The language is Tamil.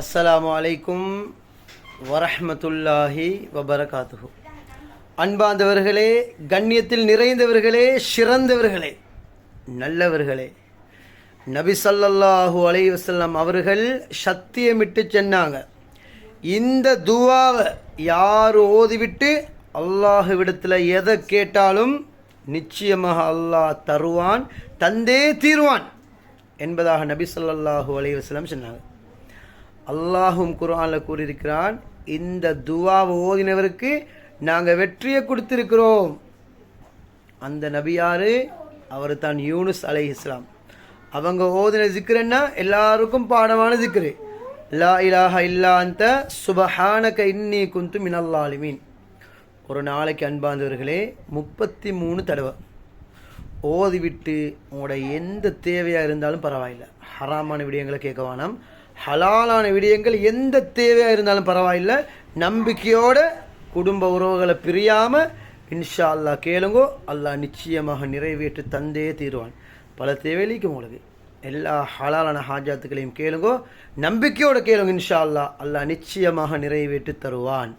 அஸ்ஸலாமு அலைக்கும் வரஹ்மத்துல்லாஹி வபரகாத்துஹு. அன்பாந்தவர்களே கண்ணியத்தில் நிறைந்தவர்களே சிறந்தவர்களே நல்லவர்களே. நபி ஸல்லல்லாஹு அலைஹி வஸல்லம் அவர்கள் சத்தியமிட்டு சொன்னாங்க. இந்த துவாவை யார் ஓதிவிட்டு அல்லாஹுவிடத்தில் எதை கேட்டாலும் நிச்சயமாக அல்லாஹ் தருவான் தந்தே தீருவான் என்பதாக நபி ஸல்லல்லாஹு அலைஹி சொன்னாங்க. அல்லாஹும் குர்ஆனில் கூறியிருக்கிறான் இந்த துவாவை ஓதினவருக்கு நாங்கள் வெற்றியை கொடுத்திருக்கிறோம். அந்த நபியாரு அவர் தான் யூனுஸ் அலை இஸ்லாம். அவங்க ஓதின ஜிக்ருன்னா எல்லாருக்கும் பாடமான ஜிக்ரு லா இலாஹ இல்லா அந்த சுபஹானக இன்னி குந்து மினல்லாலிமீன் ஒரு நாளைக்கு அன்பாந்தவர்களே முப்பத்தி மூணு தடவை. ஓதிவிட்டு உங்களோட எந்த தேவையாக இருந்தாலும் பரவாயில்லை. ஹராமான விடயங்களை கேட்க வேணாம். ஹலாலான விடயங்கள் எந்த தேவையாக இருந்தாலும் பரவாயில்லை. நம்பிக்கையோட குடும்ப உறவுகளை பிரியாமல் இன்ஷா அல்லாஹ் கேளுங்கோ. அல்லாஹ் நிச்சயமாக நிறைவேற்றி தந்தே தீருவான். பல தேவைகளுக்கு உங்களுக்கு எல்லா ஹலாலான ஹாஜாத்துக்களையும் கேளுங்கோ. நம்பிக்கையோடு கேளுங்க இன்ஷா அல்லாஹ். அல்லாஹ் நிச்சயமாக நிறைவேற்றி தருவான்.